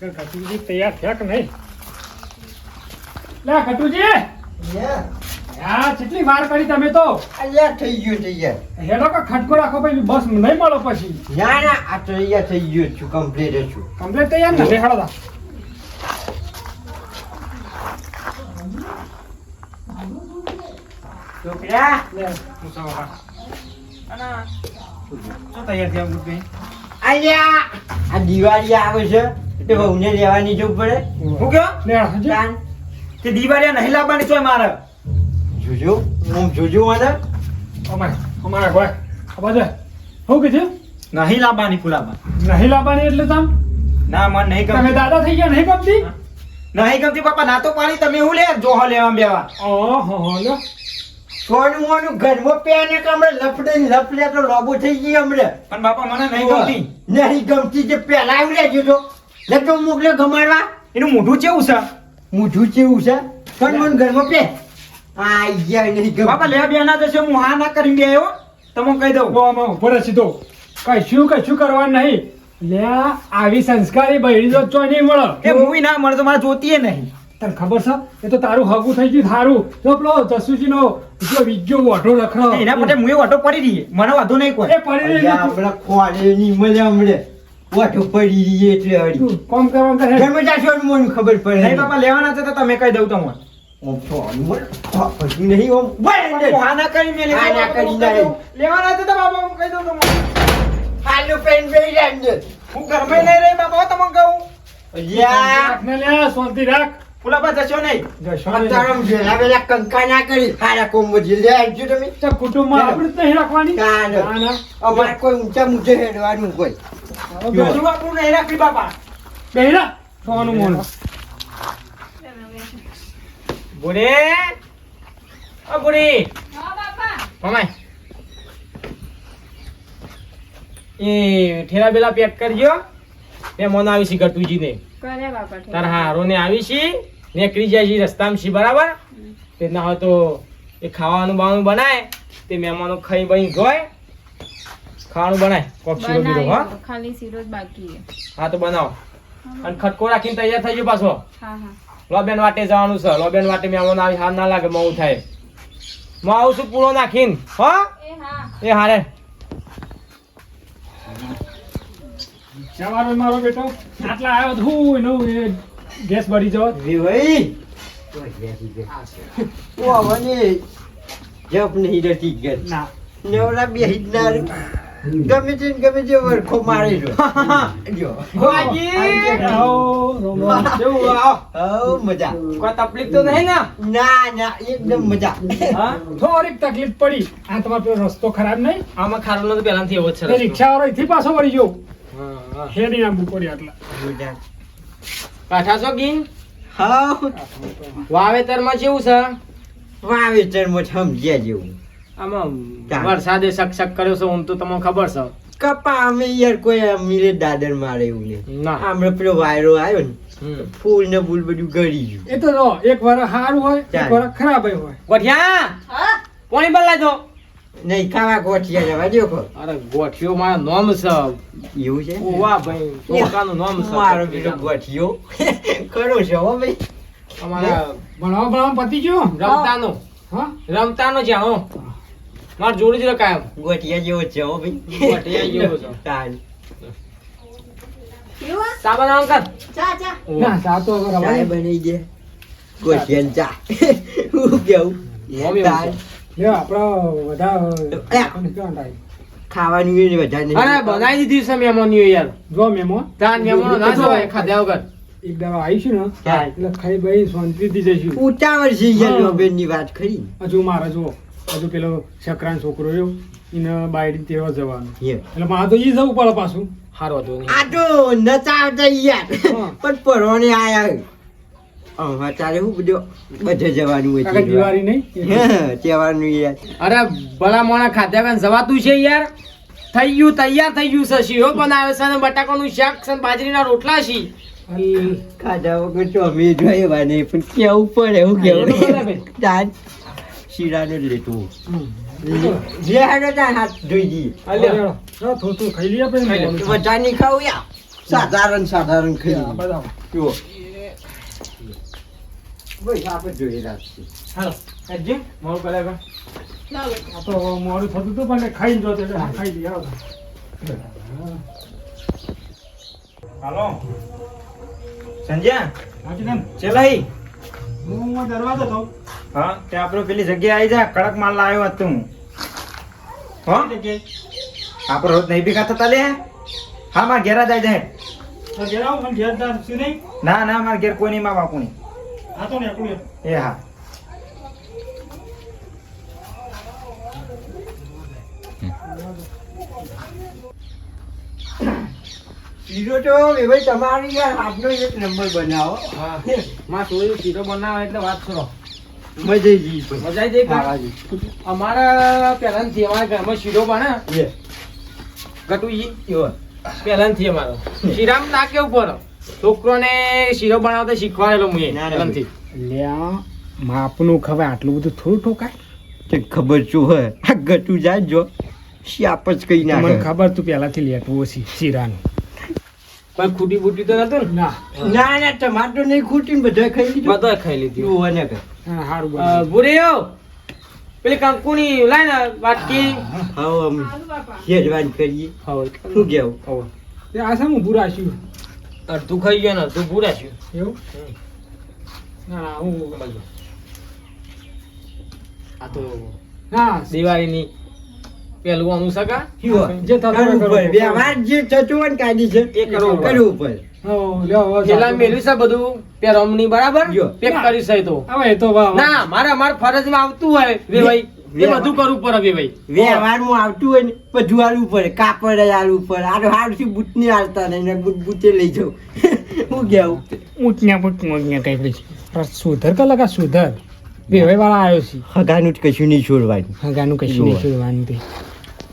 કટુજી તૈયાર થયા કે નહીં? લે કટુજી હા કેટલી વાર કરી તમે તો? અલ્યા થઈ ગયું તૈયાર હેલો કે ખટકો રાખો ભાઈ બસ નહીં મળો પછી. ના ના આ તૈયાર થઈ ગયું છું કમ્પ્લીટ છું. કમ્પ્લીટ તૈયાર ને? હેડો તા. છોકરા લે પૂછાવો હા. શું તૈયાર થયા અલ્યા આ દિવાળી આવે છે. એટલે વહુને લેવાની જવું પડે. હું લે? તાન. તે દિવાળીયા નહીં લાવવાની તોય મારે. જોજો. હું જોજો મને અમારે અમારે ભાઈ. અબાજે હું કીધું? નહીં લાવવાની ફુલાબા નહીં લાવવાની એટલે તમ? ના મન નહીં તમે દાદા થઈ ગયા નહીં ગમતી? નહીં ગમતી પપ્પા ના તો પાણી તમે હું લે? જોહો લેવા બેવા. ઓહો લો સોનું મોનું ઘરમાં પેને કમરે લપડે લપડે તો લોબો થઈ ગઈ હમણે. પણ બાપા મને નહીં ગમતી. નહીં ગમતી જે પેલા આવી લેજો તો મોકલે ગમાડવા એનું મોઢું કેવું છે? મોઢું કેવું છે? પણ મન ઘરમાં પે આયા નહીં બાપા લેવા બેના જશે હું હા ના કરી બે આવ્યો. તમને કહી દઉં. ગોમાં ઊભો રહે સીધો. કશું કશું કરવાનું નહીં. લે આવી સંસ્કારી બૈરી તો ચો નહીં મળે. એ મૂવી ના મળે તો મારે જોતી નહીં. તને ખબર છે? એ તો તારું હગું થઈ ગયું થારું. તો પેલો જસુજી નો જો વિજ્જો વોઢો લખડો એના માટે મુએ વાટો પડી રહી મને વાંધો નહીં કોઈ. પડી રહી અલ્યા, ખોવાડે ખોળે મજા મળે. વાટો પડી રહી એટલે હળી કોમ કરવાનું કરે? ઘરમાં જાશો ને મને ખબર પડે. નહીં બાપા લેવાના છે તો તમે કહી દઉં તમને. ઓમ મને પછી નહીં ઓમ બોલ હું હા ના કરીને મેં હા ના કરી નહીં. લેવાના છે તો બાપા હું કહી દઉં તમને. હાલો પેન બેહી જાય હું ઘરમાં નહીં રહી બાપા તમને કહું. અલ્યા, ને લે શાંતિ રાખ. જશો નહીં? જશો વેલા કંકા ના કરી. હારા કોમબજી લે આવજો તમે. તો કુટુંબમાં આપણે નહીં રાખવાની. ના, ના. ના, ના. કોઈ ઊંચા મૂચે હેડવાનું કોઈ હવે આપણું નહીં રાખી બાપા બેહી સોનું મોનું. બુડે ઓ બુડી મમાય એ ઠેલા બેલા પેક કરજો. એ મને આવી છે ગટુજી ને કરે બાપા. તાર હારો ને આવી છે નીકળી જાય છે રસ્તામાં છે બરાબર? તે ના હોય તો એ ખાવાનું બાવાનું બનાય તે મહેમાનો ખાઈ બઈ ગોય. ખાવાનું બનાય. કોક શીરો બીરો હા? ખાલી શીરો જ બાકી હા તો બનાવો. અને ખટકો રાખીને તૈયાર થઈ ગયો પાછો? હા હા. લોબેન વાટે જવાનું છે. લોબેન વાટે મહેમાન આવી હાર ના લાગે મઉ થાય. હું આવું છું પૂરો નાખીને હો? એ હા. એ હારે. જવાનો મારો બેટો. આટલા આવ્યો તો હું એનું ગેસ બળી જવો. ભાઈ. ઓ આવવાની જપ નહીં રહેતી ઘર ના. નવરા બેહી જ ના. ગમે તે ગમે તે વરખો મારે જો. મજા. કોઈ તકલીફ તો નહીં ને? ના ના એકદમ મજા. થોડીક તકલીફ પડી. આ તમારો પેલો રસ્તો ખરાબ નહીં? આમાં ખારો તો પહેલાથી એવો છે રિક્ષા વાળો અહીંથી પાછો વળી ગયો. હે નહીં આમ પડી આટલા પાછા છો ગીન? હા વાવેતરમાં કેવું છે? વાવેતરમાં સમજ્યા જેવું. આમાં. વરસાદે શકશક શક કર્યો છે હું તો તમને ખબર છે. કપા અમે યાર કોઈ મિલે દાદર મારે એવું લે ના. હમણાં પેલો વાયરો આવ્યો ને ફૂલ ને ફૂલ બધું ગળી ગયું. એ તો રો એક વાર સારું હોય એક વાર ખરાબ હોય. ગોઠિયા! પાણી બદલાય તો નહીં કાવા ગોઠિયા જવા દો કો અરે ગોઠિયો મારો નોમ છે. એવું છે? ઓવા ભાઈ ચોકાનું નોમ છે. મારો પેલો ગોઠિયો. કરો છે હો ભાઈ. અમારા ભણવા ભણવા પતી ગયો? રમતાનો. હા? રમતાનો જાણો માર જોડે જ કાયમ ગોઠિયા જેવો છે હો ભાઈ. ગોટિયા જેવો છે. તાન. સાબા અંકલ ના ચા તો હવે ચાય રવાય. બની જે ગોટિયા ચા. હું કેવું? એ તાન. લ્યો, આપણો બધા? ખાવાનું એ વધારે નહીં. અરે બનાવી દીધી છે મહેમાનીઓ યાર. જો મેમો. તાન મેમો ના જવાય ખાધા વગર. એક દાડો આવીશું ને એટલે ખાઈ ભાઈ શાંતિથી જઈશું. ઉતાવળ છે યાર બેનની વાત ખરી. હજુ મારે જો. હજુ પેલો શકરાન છોકરો રહ્યો એને બાયડી તેવા જવાનું. એટલે મારે તો ઈ જવું પડે પાછું. હારો હતો આ તો નચાવતા યાર. પણ પરવાને આયા. હા તારે શું બધે જવાનું હોય કાકા દિવાળી નહીં? તહેવારનું યાર. અરે ભલા મોણા ખાધા જવાતું છે યાર? થઈ ગયું તૈયાર થઈ ગયું છે શીરો બનાવે છે અને બટાકાનું શાક છે બાજરીના રોટલા છે. અલ- ખાધા વગર તો અમે પણ કેવું પડે હું તો કેવું. શીરાનો જ લેતું જે હાડો હાથ થોડું ખાઈ લઈએ આપણે. ખાઈ ખાવું સાધારણ સાધારણ આ જુઓ. આપણે જોઈ હાલો મોડું તો મોડું થતું હતું પણ ખાઈને જોતે ખાઈ લઈએ આવો. હાલો. સંજ્યા ચલાઈ? હું દરવાજો તો હા તે આપણે પેલી જગ્યાએ આવી જા કડક માલ લાવ્યો હતો હું? હો આપણે રોજ નહીં ભેગા થતા લે. હા મારા ઘેર જાય જાય તો ઘેર આવો મને ઘેર તાર શું નહીં? ના ના મારા ઘેર કોઈ નહીં આ તો ને એ હા. શીરો તો ભાઈ તમારી યાર આપનો એક નંબર બનાવો. હા માં સોળી શીરો બનાવે એટલે વાત કરો. મજા જઈ મજા આવી જાય ખાવાની. અમારા પહેલાથી અમારા ઘરમાં શીરો બને. ગટુજી પહેલાથી અમારો શીરામ ના કેવું પડે છોકરોને શીરો બનાવતા શીખવાડેલો ના, ના. લ્યા માપનું ખવાય આટલું બધું થોડું ઠોકાય? કે ખબર શું હોય? આ ગટુ જાય જો શ્યાપ જ કઈ મને નાખે ખબર તું પહેલાથી લેટવું છે શીરાનું. પણ ખૂટી બૂટી તો નતું ને? ના. ના ના ટમાટર નહીં ખૂટી ને બધા ખાઈ લીધું. બધા ખાઈ લીધું. એવું હોય ભૂરીઓ પેલી કંકુની લાય ને વાટકી હવે આમ શેરવાન કરીએ. હવે. શું કેવું? હવે. તે આ સામું ભૂરા અર તું ખાઈ ગયો ને તું ભૂરા છું એવું? ના ના હું આ તો હા. દિવાળીની પેલું અનુસકા સગા જે થતું. વ્યવહાર જે ચચુવન કાઢી છે એ કરવું પડે. પડે હો, લ્યો, હવે પેલા સાચું. છે બધું? પેરમની બરાબર? પેક કર્યું છે તો. હવે તો વાહ, વાહ. ના મારા માર ફરજમાં આવતું હોય વેવાઈ એ બધું કરવું પડે વેવાઈ વ્યવહારમાં આવતું હોય ને બધું આલવું પડે કાપડ આલવું પડે આ બૂટની આલતા નહીં ને બૂટ બૂટે લઈ જાઉં. હું ગયા ઊંચને બુટ કઈ પડી સુધર કે લગા સુધર. વેવાઈ વાળા આવ્યો છે. હગાનું જ કશું નહીં છોડવાનું. હગાનું કશું નહીં છોડવાનું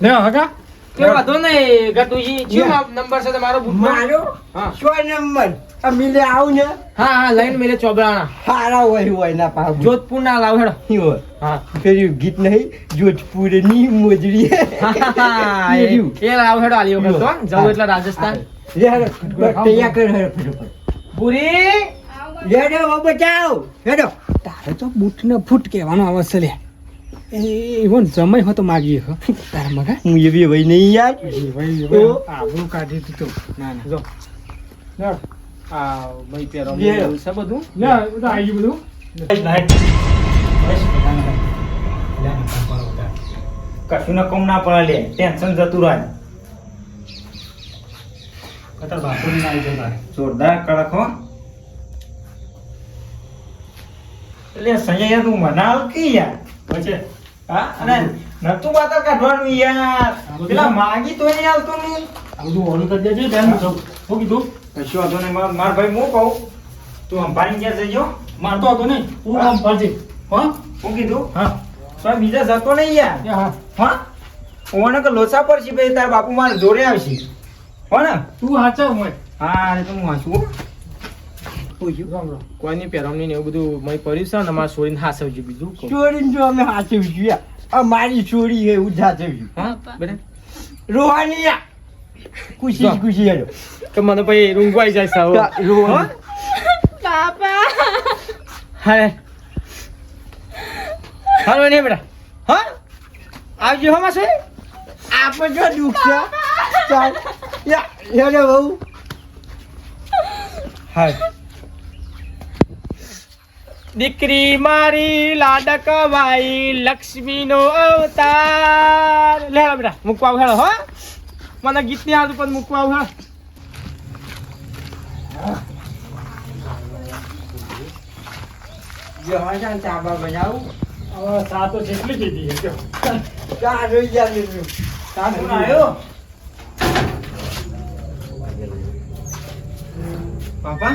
તે હગા. તે વાંધો નહીં ગટુજી શું નંબર છે તમારો? મારો? હા. સો નંબર? આ મિલે આવું ને? હા હા લઈને મિલે ચોબરાણા. હારા હોય હોય ના પા જોધપુર ના લાવ હેડો હોય. હા. પેલું ગીત નહીં જોધપુરની મોજડી. હા, એ એ લાવ હેડો આલી વખત તો જાવ એટલે રાજસ્થાન. લે હેડો, તૈયાર કર હેડો પૂરી લે હેડો, બચાવ. હેડો. તારે તો બૂટ ને ફૂટ કહેવાનો આવશે છે લે. એવો જમાઈ હોય તો માગીએ હો. તારા મગા? હું એવી ભાઈ નહીં યાર. ઓ. આબરૂ કાઢી દીધું ના ના. જો. આ ભાઈ પેરો છે બધું? એ તો આવી ગયું બધું. કશું ના કોમ ના પડે લે. ટેન્શન જતું રહે. ના જોરદાર કડક હો. એટલે સંજય તું મનાવ કે યાર? પછી? હા? અને નતું બાતર કાઢવાનું યાર. પેલા માગી તો નહીં આવતું ને આ બધું ઓલું કરી દેજે હું. શું કીધું? કશું વાંધો નહીં. માર માર ભાઈ હું કહું? તું અંબાની ગયા? જજો મારતો હતો નહીં. હું આમ ફરજે. હો? હું કીધું? હા. તો બીજા જતો નહીં યાર. હા? હા? ઓને કે લોચા પડશે ભાઈ તાર બાપુ મારે જોડે આવશે. હો ને? તું હાચવ હોય હા તો હું રામ. કોઈની પેરમની ને એવું બધું મય પડ્યું છે? ને અમારા છોરીને હાસવજો બીજું છોરીને જો અમે હાચવ્યું યાર અમારી છોરી એવું જ હા? રોહાની ખુશી ખુશી હેડો. તો મને પછી રૂંગવાઈ જાય સાવ રોહાની. હા? હાલો ને બેટા. હા? આવજો હો માસે આપણે જો દુઃખ છે. ચાલ. યા હેડો બહુ. હા દીકરી મારી લાડકવાઈ લક્ષ્મીનો અવતાર. લે હેડો બેટા મૂકવા આવ હેડો હો. મને ગીતની આવતું પણ મૂકવા આવ હેડો પાપા?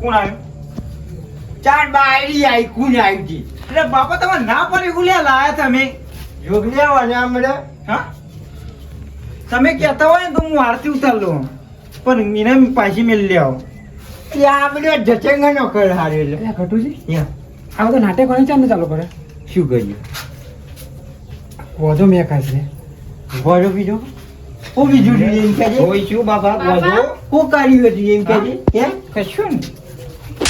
કોણ આવ્યો ચાર બાયરી આવી કુને આવી હતી એટલે બાપા તમે ના પડી ગુલ્યા લાયા તમે. જોગને આવવાને હમણે હા? તમે કહેતા હોય ને તો હું આરતી ઉતાર લઉં. પણ એને પાછી મેળવી આવો. ત્યાં આપણે જચંગનો કર હારે એટલે ઘટુજી, યા. આ બધો નાટક કોને ચાલુ ચાલુ કરે. શું કર્યું? વધો મેં છે. ભરો બીજો? હું બીજું જોઈએ એમ કહેજે હોય શું બાપા? બોલો હું કર્યું હતું એમ કહેજે હે? કશું ને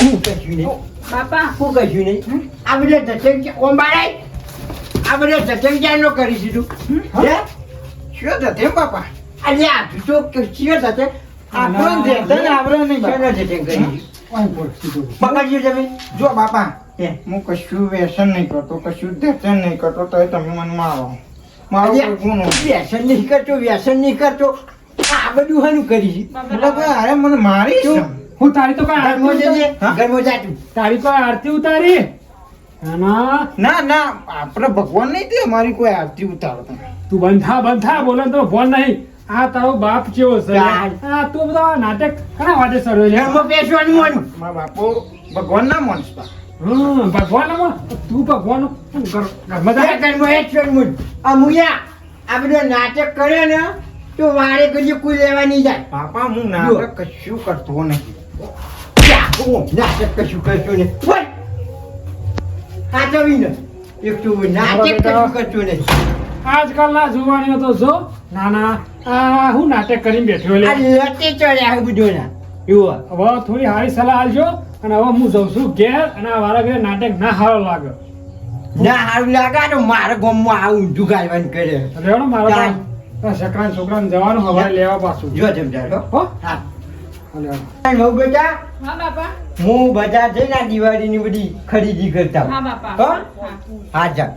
હું કશું નહીં. બાપા હું કશું નહીં. આ બધા ધચંગ ઓમ આ બધા ધચંગ ક્યારનો કરી દીધું. હે? શું થતે બાપા? આ તો. નહીં કરી તમે જો બાપા હે. હું કશું વ્યસન નહીં કરતો કશું દર્શન નહીં કરતો તો તમે મને મારો. મારો ગુનો વ્યસન નહીં કરતો વ્યસન નહીં કરતો. આ બધું હાનું કરી છે. અરે મને મારી શું? છે હું તારી તો કઈ હા? તારી કોઈ આરતી ઉતારી? ના ના. ના આપણે ભગવાન નહીં તે અમારી કોઈ આરતી ઉતારતા. તું બંધા બંધા બોલે તો ફોન નહીં. આ તારો બાપ કેવો છે? આ તું બધા નાટક ઘણા વાટે સર્વે લે ઘરમાં બેસવાનું મન. મારા બાપો ભગવાન ના હમ ભગવાન તું ભગવાન બધા જા. મો એ જ છોડવું. આ મુયા આ બધો નાટક કરે ને તો વારે ઘડીએ કોઈ લેવા નહીં જાય. બાપા હું નાટક કશું કરતો નહીં? હું નાટક કશું કરશો ને સાચવીને. એક તો નાટક કશું કરશો નહીં આજકાલના જુવાનીઓ તો જો ના ના આ હું નાટક કરીને બેઠો લે લટે ચડ્યા બધો ના. જુઓ. હવે થોડી સારી સલાહ આલજો અને હવે હું જઉં છું ઘેર અને મારા ઘરે નાટક ના સારો લાગે. ના હારું લાગે તો મારા ગામમાં આવું ઊંધું ગાયવાન કરે. રેવડો મારો છોકરા છોકરાને જવાનું હવે લેવા પાછું. જો સમજાય હો? હા. હાલે, હાલે. બેટા બાપા. હું બજાર જઈને આ દિવાળીની બધી ખરીદી કરતા હા જા.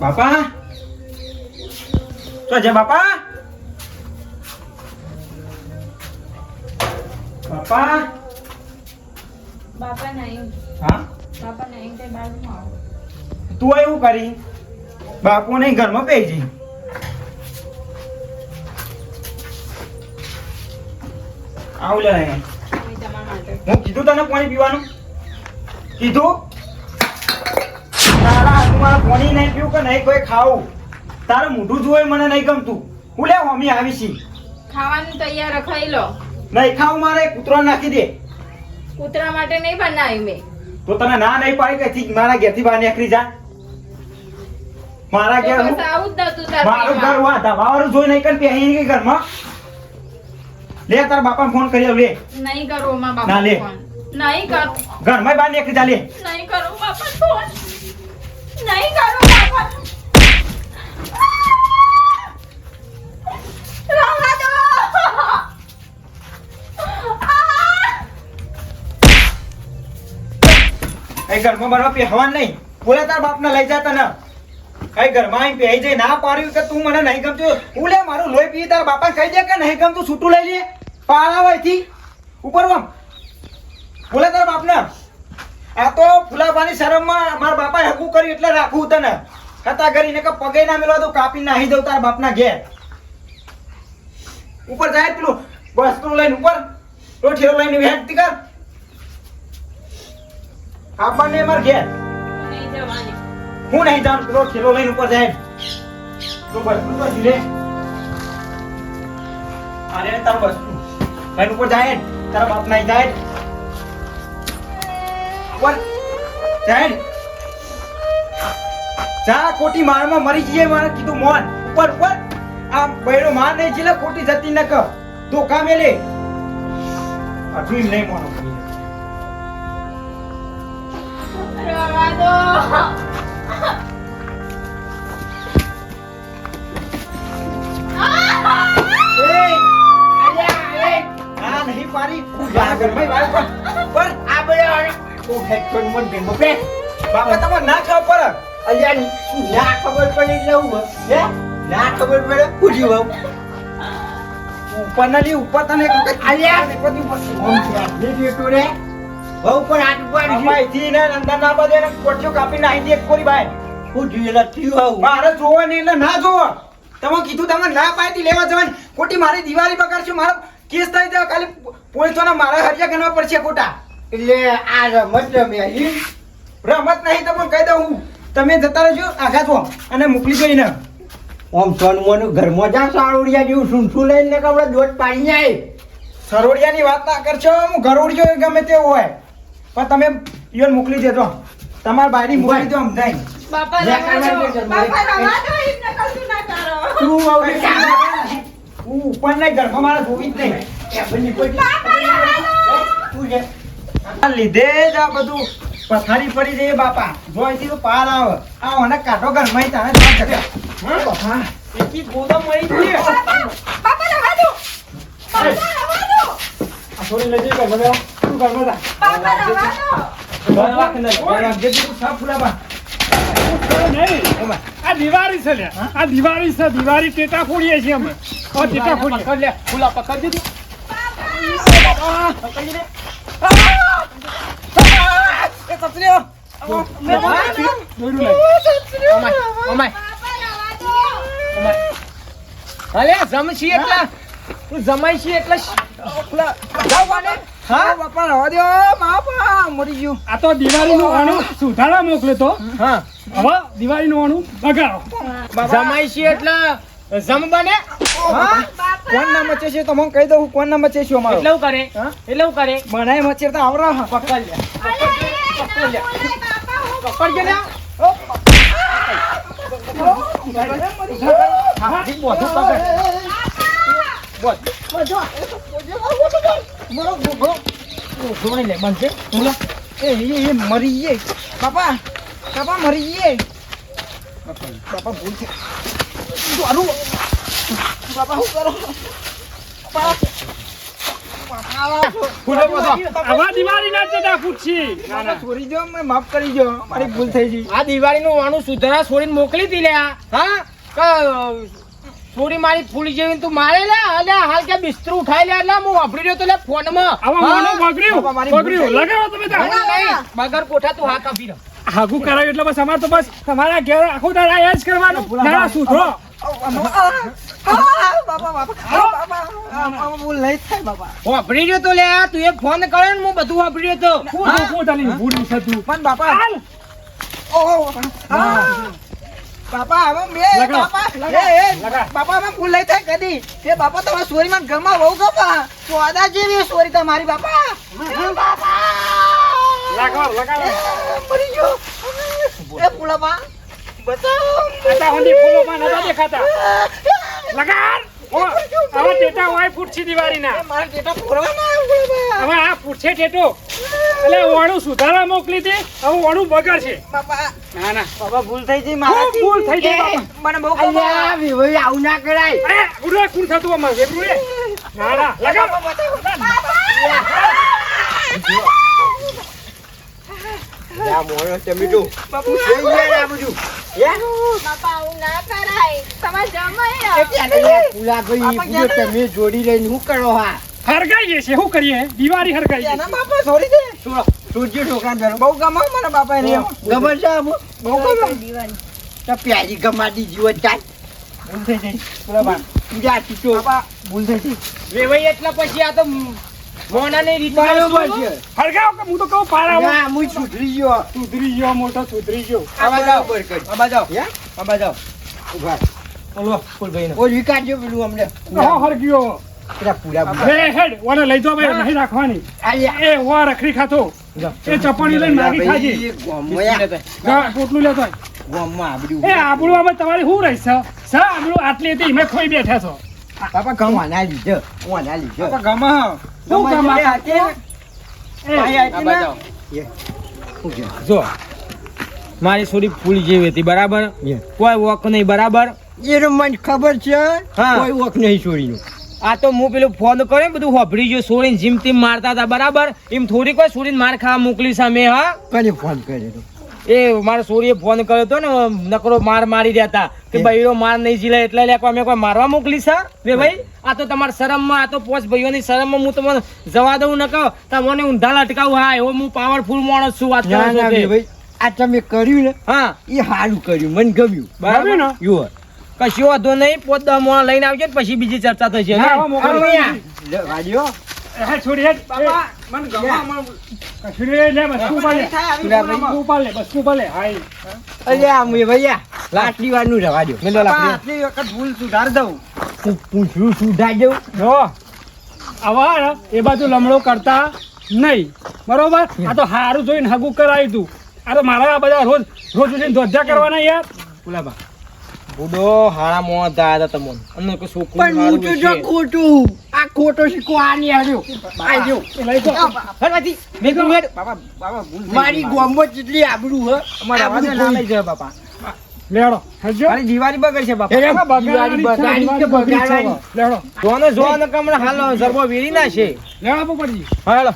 બાપા. તો છે બાપા? બાપા. બાપા નહીં. હા? તે એવું કરી? બાપુ ને ઘરમાં પેજી આવું લે હું કીધું તને પાણી પીવાનું? કીધું? તારા હાથમાં પાણી નહીં પીવું કે નહીં કોઈ ખાવું. તારું મોઢું જોઈ મને નહીં ગમતું. હું લે મમ્મી આવી છી ખાવાનું તૈયાર રખાઈ લો. નહીં ખાવું મારે કૂતરો નાખી દે. કૂતરા માટે નહીં બનાવ્યું મેં. તો તને ના નહીં પાડી કે થી મારા ઘેરથી બહાર નીકળી જા. મારા ઘેર મારું ઘર. વા દવાવાળું જોઈ નહીં કર પહેરી ગઈ ઘરમાં. લે તારા બાપાને ફોન કરી લે. નહીં કરો માં ના લે. નહીં કરો. ઘરમાં બહાર નીકળી જા લે. નહીં કરો બાપા ફોન નહીં કરો બાપા. એ ઘરમાં બરવા પહેરવાનું નહીં. બોલે તાર બાપને લઈ જા તને. કઈ ઘરમાં આવીને પહેરી જઈ ના પાડ્યું કે તું મને નહીં ગમતું. હું લે મારું લોહી પી તારા બાપા કહી દે કે નહીં ગમતું, છૂટું લઈ લે. પાળા ઉપર વામ બોલે તારા બાપને. આ તો ફુલાબાની શરમમાં મારા બાપાએ હકું કર્યું એટલે રાખવું તને. ખતા કરીને કે પગે ના મેળવા તો કાપી નાહી દઉં તારા બાપના ઘેર. ઉપર જાય પેલું વસ્તુ લઈને ઉપર. ઠેલો લઈને વેચતી કર. આપણને માર ઘેર. હું નહીં જાઉં, પેલો ઠેલો લઈને ઉપર જાય. તો વસ્તુ તો ઝીલે અરે નહીં જા કોટી મારમાં મરી જઈએ, મારે કીધું મોન. ઉપર ઉપર. આ બૈરો માર નહીં જીલે, ખોટી જતી ન કર. ધોકા મેલે. અઠું નહીં મોનો. પે. બાપા તમારે ના પર અલ્યા, ના ખબર પડે એટલે હું ના ખબર પડે પૂછી હોઉં. ઉપર ના લી ઉપર તને અલ્યા! બધી વસ્તુ. ઓમ છે. જે જોતું રે. બહુ પણ હાથ ઉપાડી છે. બાપા ને અંદર ના બધે ને કોઠીઓ કાપી નાખી દે એક કોરી બાય. હું જોયેલા થયું આવું. મારે જોવો ને એટલે ના જોવો તમે કીધું તમે ના પાડતી લેવા જવાની. ખોટી મારી દિવાળી બગાડશો મારો કેસ થઈ જાય ખાલી પોલીસોના મારા હરિયા ગણવા પડશે ખોટા. એટલે આ રમત રમ્યા ઈ. રમત નહીં તો પણ કહી દઉં હું. તમે જતા રહેજો આઘા છો અને મોકલી એને. ઓમ સોનમોનું ઘરમાં જા સારોડિયા જેવું સૂંઠું લઈને કપડા કપડે દોટ પાડી જાય સરોડિયાની વાત ના કરશો હું ગરોડિયો ગમે તે હોય. પણ તમે ઈવન મોકલી દેજો. તમારા બાયરી મોકલી દો સમજાય બાપા ના. તું હું ઉપર નહીં ઘરમાં મારે જોવી જ નહીં. બાપા રવા છે. આ લીધે જ આ બધું પથારી પડી જઈએ બાપા. જો અહીંથી તો પાર આવે. આ મને કાઢો ઘરમાં તારે જ જગ્યા. હા? બાપા એકી ગોદમ મળી ગઈ બાપા રવા દો. બાપા રવા દો. આ છોડી લઈ ઘરમાં બેહો. તું ઘરમાં જા. બાપા રવા દો. ઘર વાખ ને ઓય, જે તું સાફ ફુલાબા. આ દિવાળી છે આ દિવાળી છે દિવાળી ટેટા ફોડીએ છીએ અમે ઓ ટેટા ફોડીએ પકડ લે ફૂલા દોડું અલે જમશી એટલા તું જમાઈ છી એટલે જાવ હા? બાપા રવા દો. બાપા મરી ગયું. આ તો દિવાળીનું વાણું સુધારા મોકલે તો. હા. હવે દિવાળીનું વાણું બગાડો જમાઈ છી એટલે જમ બને. હા. કોણ ના મચે છે તો મને કહી દઉં કોણ ના મચે છે અમારો? એટલે કરે. હા? એટલે કરે. બનાય મચે તો આવરા. પકડ લે. પકડ લે. પકડ લે બધું પકડ. બધું જોઈ લે બનશે બોલો. એ એ મરી ગયે બાપા બાપા મરી ગયે બાપા ભૂલ થઈ મારું બાપા કરો? કરી ભૂલ થઈ ગઈ. આ દિવાળીનું વાણું સુધારા છોડીને મોકલી દી લે આ. હા છોરી મારી ફૂલી જેવી તું મારે લે અને હાલ કે બિસ્તર ઉઠાઈ લે એટલે હું વાપરી રહ્યો તો લે બગડ્યું થઈ. લગાવો તમે. બગર કોઠા તું હા કાપી રહ્યો કરાવ્યું એટલે બસ અમારે તો બસ તમારા ઘેર આખું દાડા આ જ કરવાનું. દાડા સુધરો. બાપા બાપા. બાપા આ ભૂલ નહીં થાય બાપા. વાપરી રહ્યો તો લે તું એ ફોન કરે ને હું બધું વાપરી રહ્યો તો. હું તો પોતાની ભૂલ છે તું પણ બાપા. હાલ. હા. બાપા હવે મે. બાપા એ એ બાપા અમે ફૂલ લઈ થાય કદી. એ બાપા તમારા સોરીમાં ઘરમાં બહુ ગમા સોદા જેવી સોરી તમારી બાપા. બાપા! લગાવ લગાવ મરી ગયો. એ પુલાબા બતાવ આટલા સુધી ફૂલોમાં નતા દેખાતા. લગાડ. ઓ, આવા ટેટા હોય ફૂટશી દિવાળીના. મારા જેટા ફોરવાના હવે આ ફૂટશે ટેટો. એટલે વાણું સુધારા મોકલી દે હવે વાણું બગાડશે બાપા ના ના. બાપા ભૂલ થઈ ગઈ મારાથી. ભૂલ થઈ ગઈ? મને બહુ ગમા આવું ના કરાય. અરે ગુરુએ કોણ થતું અમારે વેગરુએ ના ના લગાવ. જા મોણો ટમેટો બાપુ લઈ જાય આ બધું બાપા આવું ના કરાય. તમારે જમાઈ અલ્યા, પુલા પૂછો ક્યાં તમે જોડી લઈને શું કરો હા? હરગાઈએ છે શું કરીએ? દિવાળી હરગાઈએ એના બાપા સોરી દે છોડો છોડજો છોકરા બેરો બહુ ગમા મને બાપા એમ. ગબર છે આમ? બહુ ગમા. તો પ્યારી ગમાડી જીવો ચાલ. ભૂલ થઈ ગઈ. પુલાબા જા ટીચો બાપા. ભૂલ થઈ ગઈ. વેવાઈ એટલે પછી આ તો મોનાની રીત બરોબર હરગાવ કે હું તો કહું પારાવો ના હું સુધરી ગયો. સુધરી ગયો મોટો સુધરી ગયો. આવા જાઓ. બરાબર આવા જાઓ. હે? આવા જાઓ. ઊભા. બોલો ફૂલભાઈ ઓ વિકાસજો પેલું અમને. હા હરગ્યો પેલા પૂરા પૂરા હે હેડ ઓને લઈ જાઓ ભાઈ નહીં રાખવાની. એ વા રખડી ખાતો. એ ચપણી લઈને માગી ખાજી. ગોમયા પોટલું લેતો ગોમમાં એ આમાં તમારી શું રહી છે? સા આટલી હતી મેં ખોઈ બેઠા છો. બાપા ગમા વાના લીધો આના લીધો. પાપા ગમ શું છે? જો મારી છોરી ફૂલ જેવી હતી બરાબર? કોઈ વોક નહીં બરાબર? એનો મને ખબર છે? હા. કોઈ વોક નહીં છોડીનું. આ તો હું પેલું ફોન કરે બધું હોભળી ગયો છોડીને જીમ તીમ મારતા હતા બરાબર? એમ થોડીક કોઈ છોડીને માર ખાવા મોકલી સામે હા? કને ફોન કર્યો એ મારા છોરીએ ફોન કર્યો હતો ને નકરો માર મારી રહ્યા હતા કે ભાઈઓ માર નહીં જીલે એટલે લે અમે કોઈ મારવા મોકલી સા? વે ભાઈ આ તો તમારા શરમમાં આ તો પોચ ભાઈઓની શરમમાં હું તમને જવા દઉં ન કહો. તમને ઊંધા લટકાવું હા એવો હું પાવરફુલ માણસ છું વાત કરું છો આ તમે કર્યું ને હા. એ સારું કર્યું મને ગમ્યું. બરાબર ને? જુઓ કશું વાંધો નહીં પોત દસ મોણા લઈને આવજો ને પછી બીજી ચર્ચા થશે ના, આવા મોકલો. આવો અહીંયા. હે, છોડી હેડ. બાપા મને ગમા મને એ, લે, બસ તું પાલે. થાય આવી પુલા ભાઈ. પુલામાં. તું પાલે, બસ તું પાલે. હા, અલ્યા મેં ભૈયા આટલી વારનું રવા દો મેલો બાપા, આટલી વખત ભૂલ સુધાર દઉં હું પૂછું સુધા દઉં જો, આવા એ બાજુ લમડો કરતા નહીં બરોબર આ તો હારું જોઈને હગું કરાયું તું આ તો મારા બધા રોજ રોજ ઉઠીને ધોધા કરવાના યાર પુલાબા બુડો હારા મોં હતા હતા તમોન. અમને કોઈ છોકરું પણ હું તો જો ખોટું આ ખોટો શીખો આ નહીં આવ્યો આ જો લઈ જો હરવાથી મેં કહ્યું હેડ. બાપા બાપા ભૂલ મારી ગઈ. ગોમો જેટલી આબરૂ હ અમારા આબરૂ ના લઈ જાય બાપા. લેડો હજો મારી દિવાળી બગડ છે બાપા. દિવાળી બગડ. છે, બગડ છે. લેડો. જોને જોને કમણે હાલો સરબો વેરી ના છે લેડો પોપટજી. હા હેલો.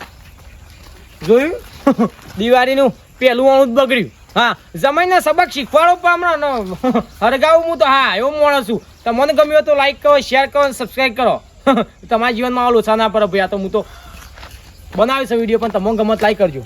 જોયું? દિવાળીનું પેલું અણું જ બગડ્યું. હા, જમાઈને સબક શીખવાડો પણ હમણાં હરગાવું હું તો, હા, એવો માણસ છું. તમને ગમ્યું તો લાઈક કરો શેર કરો અને સબસ્ક્રાઈબ કરો. તમારા જીવનમાં આવું ઓછા ના પડે ભાઈ, આ તો હું તો બનાવીશ વીડિયો પણ તમને ગમત લાઈક કરજો.